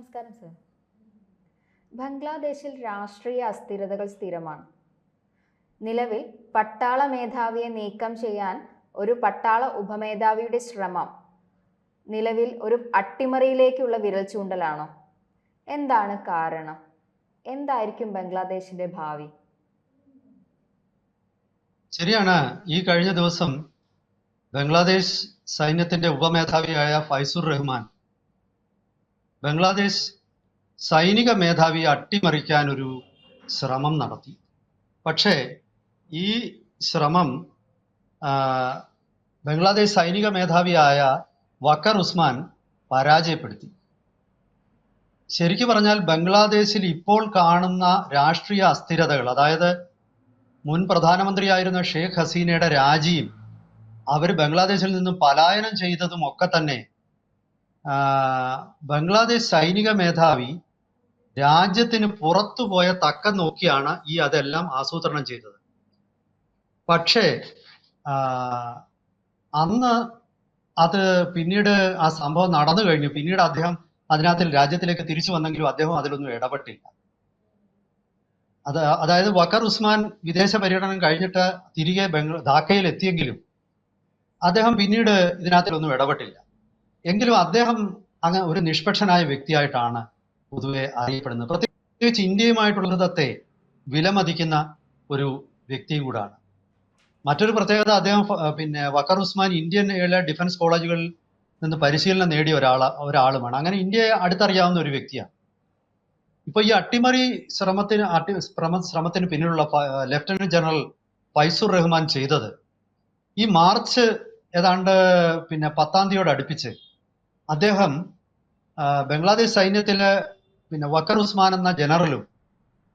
നമസ്കാരം സർ ബംഗ്ലാദേശിൽ രാഷ്ട്രീയ അസ്ഥിരതകൾ സ്ഥിരമാണ്. നിലവിൽ പട്ടാള മേധാവിയെ നീക്കം ചെയ്യാൻ ഒരു പട്ടാള ഉപമേധാവിയുടെ ശ്രമം നിലവിൽ ഒരു അട്ടിമറിയിലേക്കുള്ള വിരൽ ചൂണ്ടലാണോ? എന്താണ് കാരണം? എന്തായിരിക്കും ബംഗ്ലാദേശിന്റെ ഭാവി? ശരിയാണ്. ഈ കഴിഞ്ഞ ദിവസം ബംഗ്ലാദേശ് സൈന്യത്തിന്റെ ഉപമേധാവിയായ ഫൈസുർ റഹ്മാൻ ബംഗ്ലാദേശ് സൈനിക മേധാവിയെ അട്ടിമറിക്കാൻ ഒരു ശ്രമം നടത്തി. പക്ഷേ ഈ ശ്രമം ബംഗ്ലാദേശ് സൈനിക മേധാവിയായ വക്കർ ഉസ്മാൻ പരാജയപ്പെടുത്തി. ശരിക്കു പറഞ്ഞാൽ ബംഗ്ലാദേശിൽ ഇപ്പോൾ കാണുന്ന രാഷ്ട്രീയ അസ്ഥിരതകൾ അതായത് മുൻ പ്രധാനമന്ത്രിയായിരുന്ന ഷെയ്ഖ് ഹസീനയുടെ രാജിയും അവർ ബംഗ്ലാദേശിൽ നിന്നും പലായനം ചെയ്തതും ഒക്കെ തന്നെ ബംഗ്ലാദേശ് സൈനിക മേധാവി രാജ്യത്തിന് പുറത്തു പോയ തക്കം നോക്കിയാണ് ഈ അതെല്ലാം ആസൂത്രണം ചെയ്തത്. പക്ഷേ അന്ന് അത് പിന്നീട് ആ സംഭവം നടന്നു കഴിഞ്ഞു. പിന്നീട് അദ്ദേഹം അതിനകത്തിൽ രാജ്യത്തിലേക്ക് തിരിച്ചു വന്നെങ്കിലും അദ്ദേഹം അതിലൊന്നും ഇടപെട്ടില്ല. അത് അതായത് വക്കർ ഉസ്മാൻ വിദേശ പര്യടനം കഴിഞ്ഞിട്ട് തിരികെ ബംഗ്ലാ ധാക്കയിൽ എത്തിയെങ്കിലും അദ്ദേഹം പിന്നീട് ഇതിനകത്തിലൊന്നും ഇടപെട്ടില്ല. എങ്കിലും അദ്ദേഹം അങ്ങ് ഒരു നിഷ്പക്ഷനായ വ്യക്തിയായിട്ടാണ് പൊതുവെ അറിയപ്പെടുന്നത്. പ്രത്യേകിച്ച് ഇന്ത്യയുമായിട്ടുള്ള ബന്ധത്തെ വിലമതിക്കുന്ന ഒരു വ്യക്തിയും കൂടാണ്. മറ്റൊരു പ്രത്യേകത അദ്ദേഹം പിന്നെ വക്കർ ഉസ്മാൻ ഇന്ത്യൻ ഡിഫൻസ് കോളേജുകളിൽ നിന്ന് പരിശീലനം നേടിയ ഒരാള ഒരാളുമാണ്. അങ്ങനെ ഇന്ത്യയെ അടുത്തറിയാവുന്ന ഒരു വ്യക്തിയാണ്. ഇപ്പൊ ഈ അട്ടിമറി ശ്രമത്തിന് അട്ടി ശ്രമ ശ്രമത്തിന് പിന്നിലുള്ള ലഫ്റ്റനന്റ് ജനറൽ ഫൈസുർ റഹ്മാൻ ചെയ്തത് ഈ മാർച്ച് ഏതാണ്ട് പിന്നെ പത്താം തീയതിയോട് അടുപ്പിച്ച് അദ്ദേഹം ബംഗ്ലാദേശ് സൈന്യത്തിലെ പിന്നെ വക്കർ ഉസ്മാൻ എന്ന ജനറലും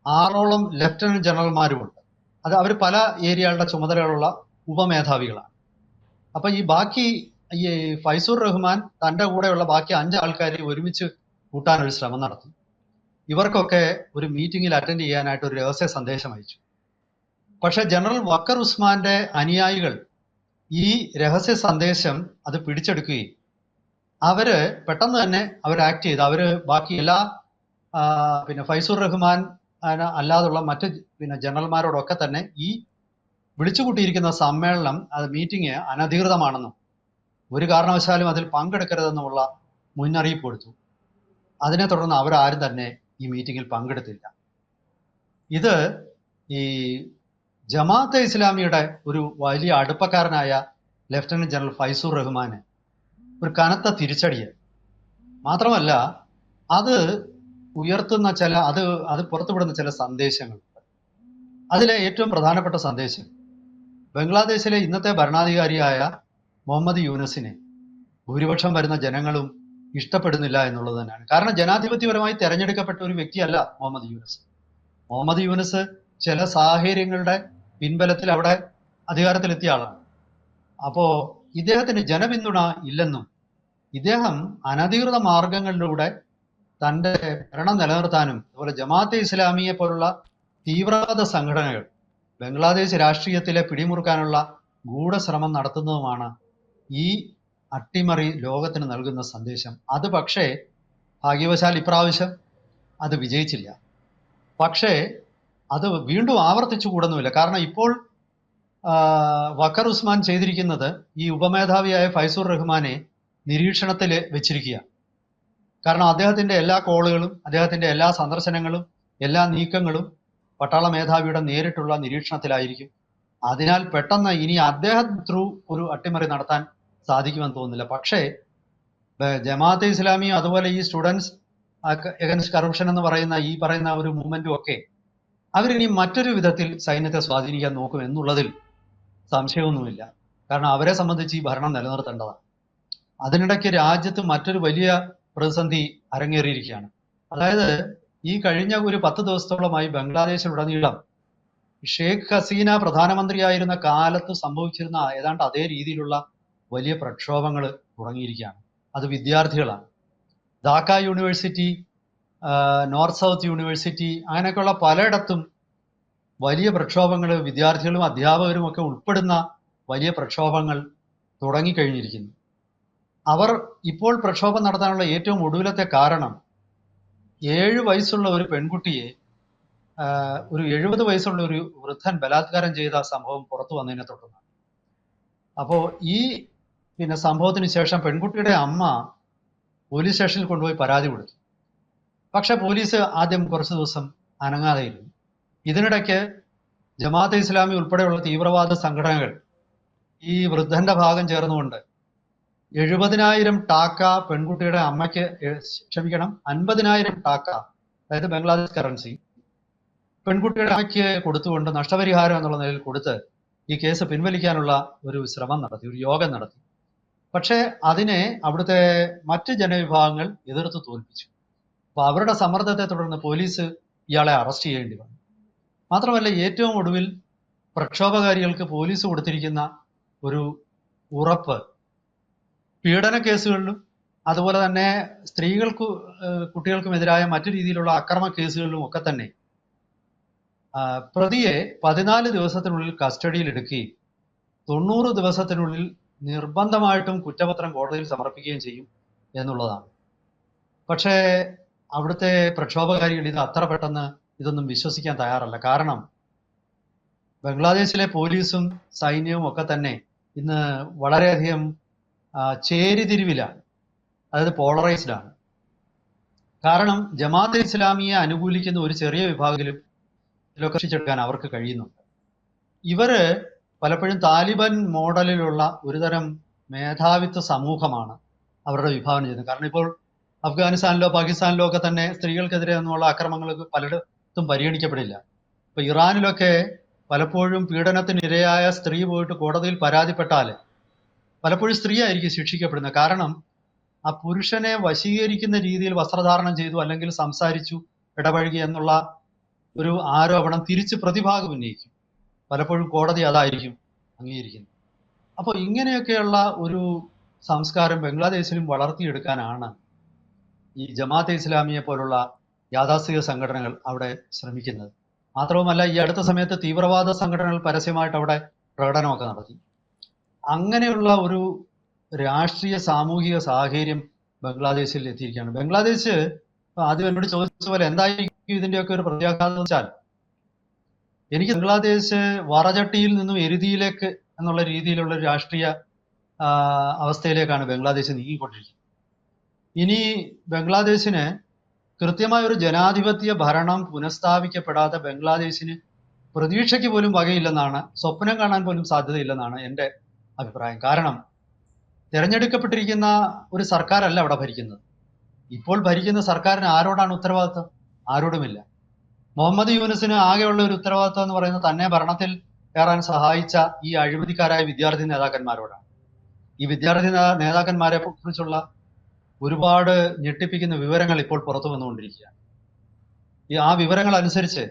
ആറോളം ലഫ്റ്റനന്റ് ജനറൽമാരുമുണ്ട്. അത് അവർ പല ഏരിയകളുടെ ചുമതലകളുള്ള ഉപമേധാവികളാണ്. അപ്പൊ ഈ ബാക്കി ഈ ഫൈസൂർ റഹ്മാൻ തന്റെ കൂടെയുള്ള ബാക്കി അഞ്ച് ആൾക്കാരെ ഒരുമിച്ച് കൂട്ടാൻ ഒരു ശ്രമം നടത്തി. ഇവർക്കൊക്കെ ഒരു മീറ്റിംഗിൽ അറ്റൻഡ് ചെയ്യാനായിട്ട് ഒരു രഹസ്യ സന്ദേശം അയച്ചു. പക്ഷെ ജനറൽ വക്കർ ഉസ്മാന്റെ അനുയായികൾ ഈ രഹസ്യ സന്ദേശം അത് പിടിച്ചെടുക്കുകയും അവർ പെട്ടെന്ന് തന്നെ അവർ ആക്ട് ചെയ്ത്. അവർ ബാക്കി എല്ലാ പിന്നെ ഫൈസൂർ റഹ്മാൻ അല്ലാതുള്ള മറ്റ് പിന്നെ ജനറൽമാരോടൊക്കെ തന്നെ ഈ വിളിച്ചുകൂട്ടിയിരിക്കുന്ന സമ്മേളനം അത് മീറ്റിംഗ് അനധികൃതമാണെന്നും ഒരു കാരണവശാലും അതിൽ പങ്കെടുക്കരുതെന്നുമുള്ള മുന്നറിയിപ്പ് കൊടുത്തു. അതിനെ തുടർന്ന് അവരാരും തന്നെ ഈ മീറ്റിംഗിൽ പങ്കെടുത്തില്ല. ഇത് ഈ ജമാഅത്തെ ഇസ്ലാമിയുടെ ഒരു വലിയ അടുപ്പക്കാരനായ ലഫ്റ്റനന്റ് ജനറൽ ഫൈസൂർ റഹ്മാന് ഒരു കനത്ത തിരിച്ചടിയാണ് മാത്രമല്ല അത് ഉയർത്തുന്ന ചില അത് അത് പുറത്തുവിടുന്ന ചില സന്ദേശങ്ങൾ. അതിലെ ഏറ്റവും പ്രധാനപ്പെട്ട സന്ദേശം ബംഗ്ലാദേശിലെ ഇന്നത്തെ ഭരണാധികാരിയായ മുഹമ്മദ് യൂനസിനെ ഭൂരിപക്ഷം വരുന്ന ജനങ്ങളും ഇഷ്ടപ്പെടുന്നില്ല എന്നുള്ളത് തന്നെയാണ്. കാരണം ജനാധിപത്യപരമായി തെരഞ്ഞെടുക്കപ്പെട്ട ഒരു വ്യക്തിയല്ല മുഹമ്മദ് യൂനസ്. മുഹമ്മദ് യൂനസ് ചില സാഹചര്യങ്ങളുടെ പിൻബലത്തിൽ അവിടെ അധികാരത്തിലെത്തിയ ആളാണ്. അപ്പോ ഇദ്ദേഹത്തിന് ജനപിന്തുണ ഇല്ലെന്നും ഇദ്ദേഹം അനധികൃത മാർഗങ്ങളിലൂടെ തന്റെ ഭരണം നിലനിർത്താനും അതുപോലെ ജമാഅത്തെ ഇസ്ലാമിയെ പോലുള്ള തീവ്രവാദ സംഘടനകൾ ബംഗ്ലാദേശ് രാഷ്ട്രീയത്തിലെ പിടിമുറുക്കാനുള്ള ഗൂഢശ്രമം നടത്തുന്നതുമാണ് ഈ അട്ടിമറി ലോകത്തിന് നൽകുന്ന സന്ദേശം. അത് പക്ഷേ ഭാഗ്യവശാൽ ഇപ്രാവശ്യം അത് വിജയിച്ചില്ല. പക്ഷേ അത് വീണ്ടും ആവർത്തിച്ചു കൂടുന്നുമില്ല. കാരണം ഇപ്പോൾ വക്കർ ഉസ്മാൻ ചെയ്തിരിക്കുന്നത് ഈ ഉപമേധാവിയായ ഫൈസൂർ റഹ്മാനെ നിരീക്ഷണത്തിൽ വെച്ചിരിക്കുക. കാരണം അദ്ദേഹത്തിന്റെ എല്ലാ കോളുകളും അദ്ദേഹത്തിന്റെ എല്ലാ സന്ദർശനങ്ങളും എല്ലാ നീക്കങ്ങളും പട്ടാള മേധാവിയുടെ നേരിട്ടുള്ള നിരീക്ഷണത്തിലായിരിക്കും. അതിനാൽ പെട്ടെന്ന് ഇനി അദ്ദേഹം ത്രൂ ഒരു അട്ടിമറി നടത്താൻ സാധിക്കുമെന്ന് തോന്നുന്നില്ല. പക്ഷേ ജമാഅത്ത് ഇസ്ലാമിയും അതുപോലെ ഈ സ്റ്റുഡൻസ് എഗൻസ്റ്റ് കറപ്ഷൻ എന്ന് പറയുന്ന ഈ പറയുന്ന ഒരു മൂവ്മെന്റും ഒക്കെ അവരിനി മറ്റൊരു വിധത്തിൽ സൈന്യത്തെ സ്വാധീനിക്കാൻ നോക്കും എന്നുള്ളതിൽ സംശയമൊന്നുമില്ല. കാരണം അവരെ സംബന്ധിച്ച് ഈ ഭരണം നിലനിർത്തേണ്ടതാണ്. അതിനിടയ്ക്ക് രാജ്യത്ത് മറ്റൊരു വലിയ പ്രതിസന്ധി അരങ്ങേറിയിരിക്കുകയാണ്. അതായത് ഈ കഴിഞ്ഞ ഒരു പത്ത് ദിവസത്തോളമായി ബംഗ്ലാദേശിലുടനീളം ഷേഖ് ഹസീന പ്രധാനമന്ത്രിയായിരുന്ന കാലത്ത് സംഭവിച്ചിരുന്ന ഏതാണ്ട് അതേ രീതിയിലുള്ള വലിയ പ്രക്ഷോഭങ്ങൾ തുടങ്ങിയിരിക്കുകയാണ്. അത് വിദ്യാർത്ഥികളാണ്. Dhaka university north south university അങ്ങനെയൊക്കെയുള്ള പലയിടത്തും വലിയ പ്രക്ഷോഭങ്ങൾ വിദ്യാർത്ഥികളും അധ്യാപകരും ഒക്കെ ഉൾപ്പെടുന്ന വലിയ പ്രക്ഷോഭങ്ങൾ തുടങ്ങിക്കഴിഞ്ഞിരിക്കുന്നു. അവർ ഇപ്പോൾ പ്രക്ഷോഭം നടത്താനുള്ള ഏറ്റവും ഒടുവിലത്തെ കാരണം ഏഴ് വയസ്സുള്ള ഒരു പെൺകുട്ടിയെ ഒരു എഴുപത് വയസ്സുള്ള ഒരു വൃദ്ധൻ ബലാത്കാരം ചെയ്ത സംഭവം പുറത്തു വന്നതിനെ തുടർന്ന് അപ്പോൾ ഈ പിന്നെ സംഭവത്തിന് ശേഷം പെൺകുട്ടിയുടെ അമ്മ പോലീസ് സ്റ്റേഷനിൽ കൊണ്ടുപോയി പരാതി കൊടുത്തു. പക്ഷെ പോലീസ് ആദ്യം കുറച്ച് ദിവസം അനങ്ങാതെയിരുന്നു. ഇതിനിടയ്ക്ക് ജമാഅത്തെ ഇസ്ലാമി ഉൾപ്പെടെയുള്ള തീവ്രവാദ സംഘടനകൾ ഈ വൃദ്ധന്റെ ഭാഗം ചേർന്നുകൊണ്ട് എഴുപതിനായിരം ടാക്ക പെൺകുട്ടിയുടെ അമ്മയ്ക്ക് ക്ഷമിക്കണം അൻപതിനായിരം ടാക്ക അതായത് ബംഗ്ലാദേശ് കറൻസി പെൺകുട്ടിയുടെ അമ്മയ്ക്ക് കൊടുത്തുകൊണ്ട് നഷ്ടപരിഹാരം എന്നുള്ള നിലയിൽ കൊടുത്ത് ഈ കേസ് പിൻവലിക്കാനുള്ള ഒരു ശ്രമം നടത്തി ഒരു യോഗം നടത്തി. പക്ഷേ അതിനെ അവിടുത്തെ മറ്റ് ജനവിഭാഗങ്ങൾ എതിർത്ത് തോൽപ്പിച്ചു. അപ്പൊ അവരുടെ സമ്മർദ്ദത്തെ തുടർന്ന് പോലീസ് ഇയാളെ അറസ്റ്റ് ചെയ്യേണ്ടി വന്നു. മാത്രമല്ല ഏറ്റവും ഒടുവിൽ പ്രക്ഷോഭകാരികൾക്ക് പോലീസ് കൊടുത്തിരിക്കുന്ന ഒരു ഉറപ്പ് പീഡന കേസുകളിലും അതുപോലെ തന്നെ സ്ത്രീകൾക്ക് കുട്ടികൾക്കുമെതിരായ മറ്റു രീതിയിലുള്ള അക്രമ കേസുകളിലും ഒക്കെ തന്നെ പ്രതിയെ പതിനാല് ദിവസത്തിനുള്ളിൽ കസ്റ്റഡിയിൽ എടുക്കുകയും തൊണ്ണൂറ് ദിവസത്തിനുള്ളിൽ നിർബന്ധമായിട്ടും കുറ്റപത്രം കോടതിയിൽ സമർപ്പിക്കുകയും ചെയ്യും എന്നുള്ളതാണ്. പക്ഷേ അവിടുത്തെ പ്രക്ഷോഭകാരികൾ ഇത് അത്ര പെട്ടെന്ന് ഇതൊന്നും വിശ്വസിക്കാൻ തയ്യാറല്ല. കാരണം ബംഗ്ലാദേശിലെ പോലീസും സൈന്യവും ഒക്കെ തന്നെ ഇന്ന് വളരെയധികം ചേരിതിരിവിലാണ് അതായത് പോളറൈസ്ഡാണ് കാരണം ജമാഅത്തെ ഇസ്ലാമിയെ അനുകൂലിക്കുന്ന ഒരു ചെറിയ വിഭാഗത്തിലും ഇതിലൊക്കെ അവർക്ക് കഴിയുന്നുണ്ട്. ഇവർ പലപ്പോഴും താലിബാൻ മോഡലിലുള്ള ഒരുതരം മേധാവിത്വ സമൂഹമാണ് അവരുടെ വിഭാവനം ചെയ്യുന്നത്. കാരണം ഇപ്പോൾ അഫ്ഗാനിസ്ഥാനിലോ പാകിസ്ഥാനിലോ ഒക്കെ തന്നെ സ്ത്രീകൾക്കെതിരെ നിന്നുള്ള ആക്രമണങ്ങൾ പലയിടത്തും പരിഗണിക്കപ്പെടില്ല. ഇപ്പൊ ഇറാനിലൊക്കെ പലപ്പോഴും പീഡനത്തിനിരയായ സ്ത്രീ പോയിട്ട് കോടതിയിൽ പരാതിപ്പെട്ടാൽ പലപ്പോഴും സ്ത്രീ ആയിരിക്കും ശിക്ഷിക്കപ്പെടുന്നത്. കാരണം ആ പുരുഷനെ വശീകരിക്കുന്ന രീതിയിൽ വസ്ത്രധാരണം ചെയ്തു അല്ലെങ്കിൽ സംസാരിച്ചു ഇടപഴകി എന്നുള്ള ഒരു ആരോപണം തിരിച്ച് പ്രതിഭാഗം ഉന്നയിക്കും. പലപ്പോഴും കോടതി അതായിരിക്കും അംഗീകരിക്കുന്നത്. അപ്പോൾ ഇങ്ങനെയൊക്കെയുള്ള ഒരു സംസ്കാരം ബംഗ്ലാദേശിലും വളർത്തിയെടുക്കാനാണ് ഈ ജമാഅത്തെ ഇസ്ലാമിയെ പോലുള്ള യാഥാസ്ഥിക സംഘടനകൾ അവിടെ ശ്രമിക്കുന്നത്. മാത്രവുമല്ല ഈ അടുത്ത സമയത്ത് തീവ്രവാദ സംഘടനകൾ പരസ്യമായിട്ട് അവിടെ പ്രകടനമൊക്കെ നടത്തി. അങ്ങനെയുള്ള ഒരു രാഷ്ട്രീയ സാമൂഹിക സാഹചര്യം ബംഗ്ലാദേശിൽ എത്തിയിരിക്കുകയാണ്. ബംഗ്ലാദേശ് ആദ്യം എന്നോട് ചോദിച്ച പോലെ എന്തായിരിക്കും ഇതിന്റെയൊക്കെ ഒരു പ്രത്യാഘാതം വെച്ചാൽ എനിക്ക് ബംഗ്ലാദേശ് വറചട്ടിയിൽ നിന്നും എരുതിയിലേക്ക് എന്നുള്ള രീതിയിലുള്ള ഒരു രാഷ്ട്രീയ അവസ്ഥയിലേക്കാണ് ബംഗ്ലാദേശ് നീങ്ങിക്കൊണ്ടിരിക്കുന്നത്. ഇനി ബംഗ്ലാദേശിന് കൃത്യമായ ഒരു ജനാധിപത്യ ഭരണം പുനഃസ്ഥാപിക്കപ്പെടാത്ത ബംഗ്ലാദേശിന് പ്രതീക്ഷയ്ക്ക് പോലും വകയില്ലെന്നാണ് സ്വപ്നം കാണാൻ പോലും സാധ്യതയില്ലെന്നാണ് എന്റെ അഭിപ്രായം. കാരണം തിരഞ്ഞെടുക്കപ്പെട്ടിരിക്കുന്ന ഒരു സർക്കാരല്ല അവിടെ ഭരിക്കുന്നത്. ഇപ്പോൾ ഭരിക്കുന്ന സർക്കാരിന് ആരോടാണ് ഉത്തരവാദിത്വം? ആരോടുമില്ല. മുഹമ്മദ് യൂനസിന് ആകെയുള്ള ഒരു ഉത്തരവാദിത്വം എന്ന് പറയുന്നത് തന്നെ ഭരണത്തിൽ കയറാൻ സഹായിച്ച ഈ അഴിമതിക്കാരായ വിദ്യാർത്ഥി നേതാക്കന്മാരോടാണ്. ഈ വിദ്യാർത്ഥി നേതാക്കന്മാരെ കുറിച്ചുള്ള ഒരുപാട് ഞെട്ടിപ്പിക്കുന്ന വിവരങ്ങൾ ഇപ്പോൾ പുറത്തു വന്നുകൊണ്ടിരിക്കുകയാണ്. ഈ ആ വിവരങ്ങൾ അനുസരിച്ച്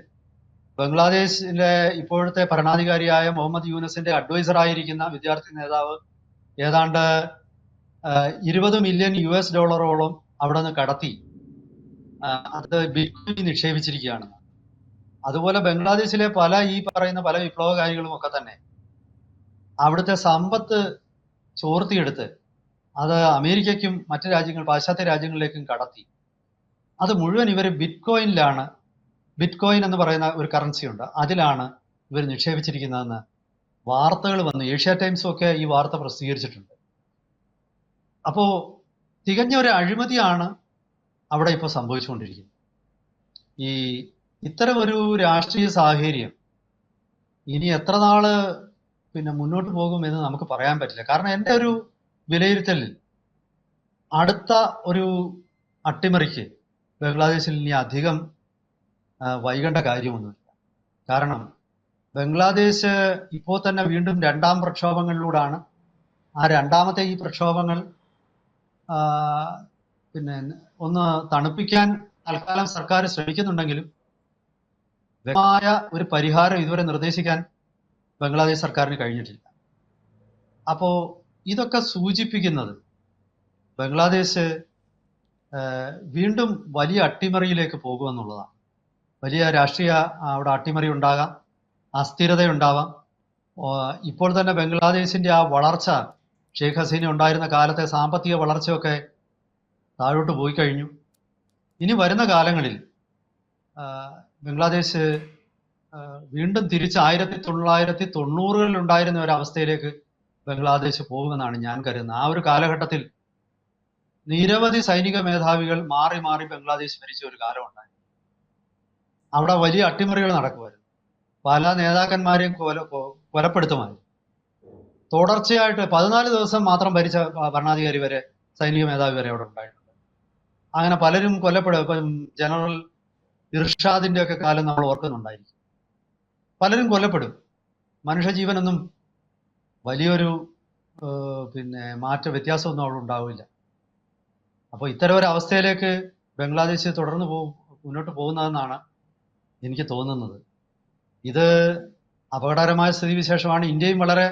ബംഗ്ലാദേശിലെ ഇപ്പോഴത്തെ ഭരണാധികാരിയായ മുഹമ്മദ് യൂനസിന്റെ അഡ്വൈസർ ആയിരിക്കുന്ന വിദ്യാർത്ഥി നേതാവ് ഏതാണ്ട് ഇരുപത് മില്യൺ യു എസ് ഡോളറോളം അവിടെ നിന്ന് കടത്തി അത് ബിറ്റ്കോയിൻ നിക്ഷേപിച്ചിരിക്കുകയാണ്. അതുപോലെ ബംഗ്ലാദേശിലെ പല ഈ പറയുന്ന പല വിപ്ലവകാരികളും ഒക്കെ തന്നെ അവിടുത്തെ സമ്പത്ത് ചോർത്തിയെടുത്ത് അത് അമേരിക്കയ്ക്കും മറ്റു രാജ്യങ്ങൾ പാശ്ചാത്യ രാജ്യങ്ങളിലേക്കും കടത്തി. അത് മുഴുവൻ ഇവർ ബിറ്റ്കോയിനിലാണ് ബിറ്റ്കോയിൻ എന്ന് പറയുന്ന ഒരു കറൻസി ഉണ്ട്. അതിലാണ് ഇവർ നിക്ഷേപിച്ചിരിക്കുന്നതെന്ന് വാർത്തകൾ വന്നു ഏഷ്യ ടൈംസും ഒക്കെ ഈ വാർത്ത പ്രസിദ്ധീകരിച്ചിട്ടുണ്ട്. അപ്പോൾ തികഞ്ഞ ഒരു അഴിമതിയാണ് അവിടെ ഇപ്പോൾ സംഭവിച്ചുകൊണ്ടിരിക്കുന്നത്. ഈ ഇത്തരം ഒരു രാഷ്ട്രീയ സാഹചര്യം ഇനി എത്ര നാൾ പിന്നെ മുന്നോട്ട് പോകും എന്ന് നമുക്ക് പറയാൻ പറ്റില്ല. കാരണം എന്റെ ഒരു വിലയിരുത്തലിൽ. അടുത്ത ഒരു അട്ടിമറിക്ക് ബംഗ്ലാദേശിൽ ഇനി അധികം വൈകേണ്ട കാര്യമൊന്നുമില്ല. കാരണം ബംഗ്ലാദേശ് ഇപ്പോൾ തന്നെ വീണ്ടും രണ്ടാം പ്രക്ഷോഭങ്ങളിലൂടെയാണ്. ആ രണ്ടാമത്തെ ഈ പ്രക്ഷോഭങ്ങൾ പിന്നെ ഒന്ന് തണുപ്പിക്കാൻ തൽക്കാലം സർക്കാർ ശ്രമിക്കുന്നുണ്ടെങ്കിലും വ്യക്തമായ ഒരു പരിഹാരം ഇതുവരെ നിർദ്ദേശിക്കാൻ ബംഗ്ലാദേശ് സർക്കാരിന് കഴിഞ്ഞിട്ടില്ല. അപ്പോ ഇതൊക്കെ സൂചിപ്പിക്കുന്നത് ബംഗ്ലാദേശ് വീണ്ടും വലിയ അട്ടിമറിയിലേക്ക് പോകുമെന്നുള്ളതാണ് വലിയ രാഷ്ട്രീയ അവിടെ അട്ടിമറി ഉണ്ടാകാം അസ്ഥിരതയുണ്ടാവാം. ഇപ്പോൾ തന്നെ ബംഗ്ലാദേശിന്റെ ആ വളർച്ച ഷെയ്ഖ് ഹസീന ഉണ്ടായിരുന്ന കാലത്തെ സാമ്പത്തിക വളർച്ചയൊക്കെ താഴോട്ട് പോയി കഴിഞ്ഞു ഇനി വരുന്ന കാലങ്ങളിൽ ബംഗ്ലാദേശ് വീണ്ടും തിരിച്ച് ആയിരത്തി തൊള്ളായിരത്തി തൊണ്ണൂറുകളിൽ ഉണ്ടായിരുന്ന ഒരു അവസ്ഥയിലേക്ക് ബംഗ്ലാദേശ് പോകുമെന്നാണ് ഞാൻ കരുതുന്നത്. ആ ഒരു കാലഘട്ടത്തിൽ നിരവധി സൈനിക മേധാവികൾ മാറി മാറി ബംഗ്ലാദേശ് ഭരിച്ച ഒരു കാലമുണ്ടായി അവിടെ വലിയ അട്ടിമറികൾ നടക്കുമായിരുന്നു. പല നേതാക്കന്മാരെയും കൊല കൊലപ്പെടുത്തുമായി തുടർച്ചയായിട്ട് പതിനാല് ദിവസം മാത്രം ഭരിച്ച ഭരണാധികാരി വരെ സൈനിക മേധാവി വരെ അവിടെ ഉണ്ടായിട്ടുണ്ട്. അങ്ങനെ പലരും കൊല്ലപ്പെടും ജനറൽ ഇർഷാദിന്റെ ഒക്കെ കാലം നമ്മൾ ഓർക്കുന്നുണ്ടായിരിക്കും. പലരും കൊല്ലപ്പെടും മനുഷ്യജീവനൊന്നും വലിയൊരു പിന്നെ മാറ്റ വ്യത്യാസമൊന്നും അവിടെ ഉണ്ടാവില്ല. അപ്പോൾ ഇത്തരം ഒരു അവസ്ഥയിലേക്ക് ബംഗ്ലാദേശ് തുടർന്ന് പോകും മുന്നോട്ട് പോകുന്നതെന്നാണ് എനിക്ക് തോന്നുന്നത്. ഇത് അപകടകരമായ സ്ഥിതിവിശേഷമാണ്. ഇന്ത്യയും വളരെ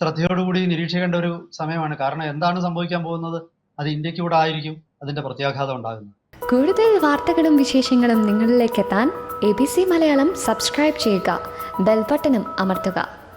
ശ്രദ്ധയോടുകൂടി നിരീക്ഷിക്കേണ്ട ഒരു സമയമാണ്. കാരണം എന്താണ് സംഭവിക്കാൻ പോകുന്നത്? അത് ഇന്ത്യയ്ക്ക് കൂടെ ആയിരിക്കും അതിന്റെ പ്രത്യാഘാതം ഉണ്ടാകുന്നത്. കൂടുതൽ വാർത്തകളും വിശേഷങ്ങളും നിങ്ങളിലേക്ക് എത്താൻ A B C Malayalam subscribe ചെയ്യുക. ബെൽബട്ടനും അമർത്തുക.